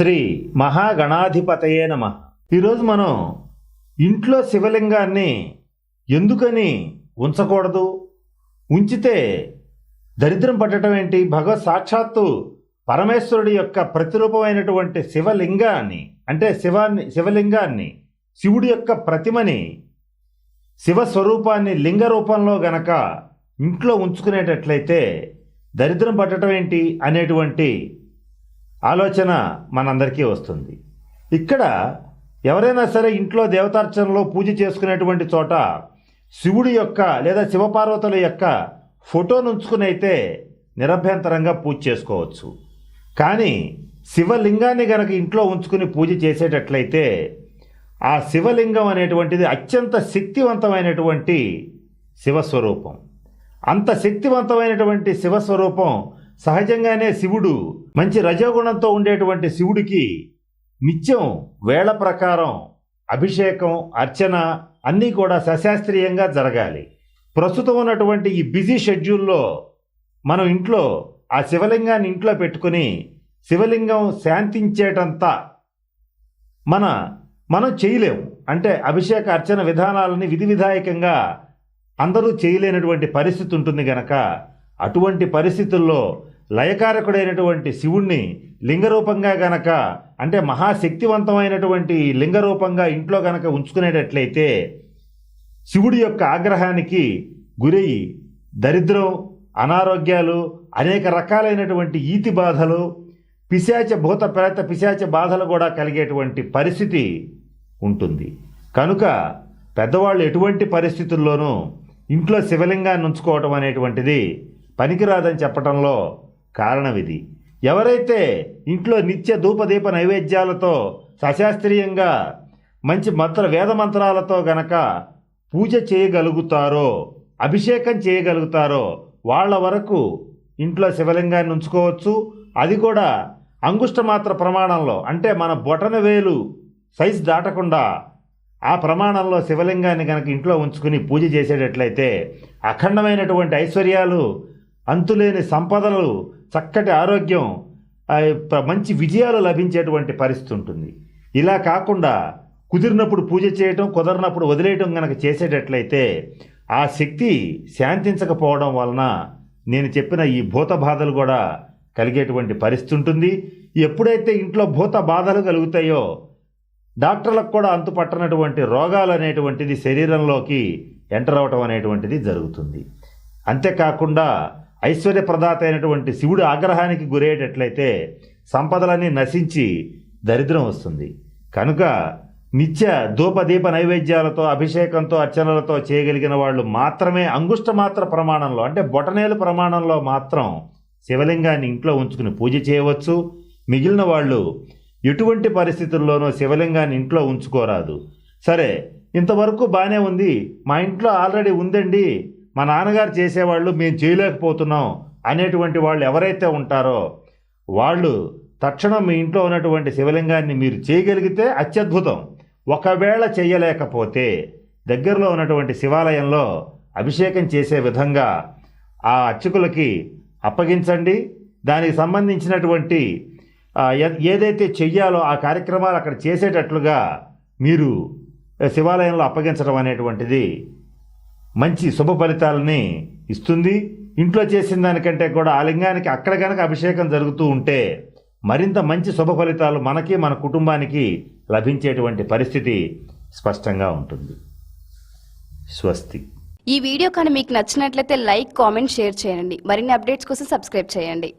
శ్రీ మహాగణాధిపతయే నమ. ఈరోజు మనం ఇంట్లో శివలింగాన్ని ఎందుకని ఉంచకూడదు? ఉంచితే దరిద్రం పట్టడం ఏంటి? భగవత్ సాక్షాత్తు పరమేశ్వరుడి యొక్క ప్రతిరూపమైనటువంటి శివలింగాన్ని అంటే శివాన్ని శివలింగాన్ని శివుడి యొక్క ప్రతిమని శివస్వరూపాన్ని లింగ రూపంలో గనక ఇంట్లో ఉంచుకునేటట్లయితే దరిద్రం పట్టడం ఏంటి? అనేటువంటి ఆలోచన మనందరికీ వస్తుంది. ఇక్కడ ఎవరైనా సరే ఇంట్లో దేవతార్చనలో పూజ చేసుకునేటువంటి చోట శివుడి యొక్క లేదా శివపార్వతుల యొక్క ఫోటోను ఉంచుకునైతే నిరభ్యంతరంగా పూజ చేసుకోవచ్చు. కానీ శివలింగాన్ని గనక ఇంట్లో ఉంచుకుని పూజ చేసేటట్లయితే ఆ శివలింగం అనేటువంటిది అత్యంత శక్తివంతమైనటువంటి శివస్వరూపం. అంత శక్తివంతమైనటువంటి శివస్వరూపం సహజంగానే శివుడు మంచి రజోగుణంతో ఉండేటువంటి శివుడికి నిత్యం వేళ ప్రకారం అభిషేకం అర్చన అన్నీ కూడా సశాస్త్రీయంగా జరగాలి. ప్రస్తుతం ఉన్నటువంటి ఈ బిజీ షెడ్యూల్లో మనం ఇంట్లో ఆ శివలింగాన్ని ఇంట్లో పెట్టుకుని శివలింగం శాంతించేటంత మన మనం చేయలేము. అంటే అభిషేక అర్చన విధానాలని విధి విధాయకంగా అందరూ చేయలేనటువంటి పరిస్థితి ఉంటుంది గనక అటువంటి పరిస్థితుల్లో లయకారకుడైనటువంటి శివుణ్ణి లింగరూపంగా గనక అంటే మహాశక్తివంతమైనటువంటి లింగరూపంగా ఇంట్లో గనక ఉంచుకునేటట్లయితే శివుడి యొక్క ఆగ్రహానికి గురయ్యి దరిద్రం అనారోగ్యాలు అనేక రకాలైనటువంటి ఈతి బాధలు పిశాచ భూత ప్రేత పిశాచ బాధలు కూడా కలిగేటువంటి పరిస్థితి ఉంటుంది. కనుక పెద్దవాళ్ళు ఎటువంటి పరిస్థితుల్లోనూ ఇంట్లో శివలింగాన్ని ఉంచుకోవటం అనేటువంటిది పనికిరాదని చెప్పడంలో కారణం ఇది ఎవరైతే ఇంట్లో నిత్య ధూపదీప నైవేద్యాలతో సశాస్త్రీయంగా మంచి మంత్ర వేద మంత్రాలతో గనక పూజ చేయగలుగుతారో అభిషేకం చేయగలుగుతారో వాళ్ళ వరకు ఇంట్లో శివలింగాన్ని ఉంచుకోవచ్చు. అది కూడా అంగుష్టమాత్ర ప్రమాణంలో అంటే మన బొటన వేలు సైజు దాటకుండా ఆ ప్రమాణంలో శివలింగాన్ని కనుక ఇంట్లో ఉంచుకుని పూజ చేసేటట్లయితే అఖండమైనటువంటి ఐశ్వర్యాలు అంతులేని సంపదలు చక్కటి ఆరోగ్యం మంచి విజయాలు లభించేటువంటి పరిస్థితి ఉంటుంది. ఇలా కాకుండా కుదిరినప్పుడు పూజ చేయటం కుదరినప్పుడు వదిలేయటం కనుక చేసేటట్లయితే ఆ శక్తి శాంతించకపోవడం వలన నేను చెప్పిన ఈ భూత బాధలు కూడా కలిగేటువంటి పరిస్థితి ఉంటుంది. ఎప్పుడైతే ఇంట్లో భూత బాధలు కలుగుతాయో డాక్టర్లకు కూడా అంతుపట్టనటువంటి రోగాలు అనేటువంటిది శరీరంలోకి ఎంటర్ అవటం అనేటువంటిది జరుగుతుంది. అంతేకాకుండా ఐశ్వర్యప్రదాత అయినటువంటి శివుడు ఆగ్రహానికి గురయ్యేటట్లయితే సంపదలన్నీ నశించి దరిద్రం వస్తుంది. కనుక నిత్య ధూపదీప నైవేద్యాలతో అభిషేకంతో అర్చనలతో చేయగలిగిన వాళ్ళు మాత్రమే అంగుష్టమాత్ర ప్రమాణంలో అంటే బొటనేలు ప్రమాణంలో మాత్రం శివలింగాన్ని ఇంట్లో ఉంచుకుని పూజ చేయవచ్చు. మిగిలిన వాళ్ళు ఎటువంటి పరిస్థితుల్లోనూ శివలింగాన్ని ఇంట్లో ఉంచుకోరాదు. సరే ఇంతవరకు బాగానే ఉంది. మా ఇంట్లో ఆల్రెడీ ఉందండి. మా నాన్నగారు చేసేవాళ్ళు మేము చేయలేకపోతున్నాం అనేటువంటి వాళ్ళు ఎవరైతే ఉంటారో వాళ్ళు తక్షణం మీ ఇంట్లో ఉన్నటువంటి శివలింగాన్ని మీరు చేయగలిగితే అత్యద్భుతం. ఒకవేళ చేయలేకపోతే దగ్గరలో ఉన్నటువంటి శివాలయంలో అభిషేకం చేసే విధంగా ఆ అర్చకులకి అప్పగించండి. దానికి సంబంధించినటువంటి ఏదైతే చెయ్యాలో ఆ కార్యక్రమాలు అక్కడ చేసేటట్లుగా మీరు శివాలయంలో అప్పగించడం అనేటువంటిది మంచి శుభ ఫలితాలని ఇస్తుంది. ఇంట్లో చేసిన దానికంటే కూడా ఆ లింగానికి అక్కడ కనుక అభిషేకం జరుగుతూ ఉంటే మరింత మంచి శుభ ఫలితాలు మనకి మన కుటుంబానికి లభించేటువంటి పరిస్థితి స్పష్టంగా ఉంటుంది. స్వస్తి. ఈ వీడియో కానీ మీకు నచ్చినట్లయితే లైక్ కామెంట్ షేర్ చేయండి. మరిన్ని అప్డేట్స్ కోసం సబ్స్క్రైబ్ చేయండి.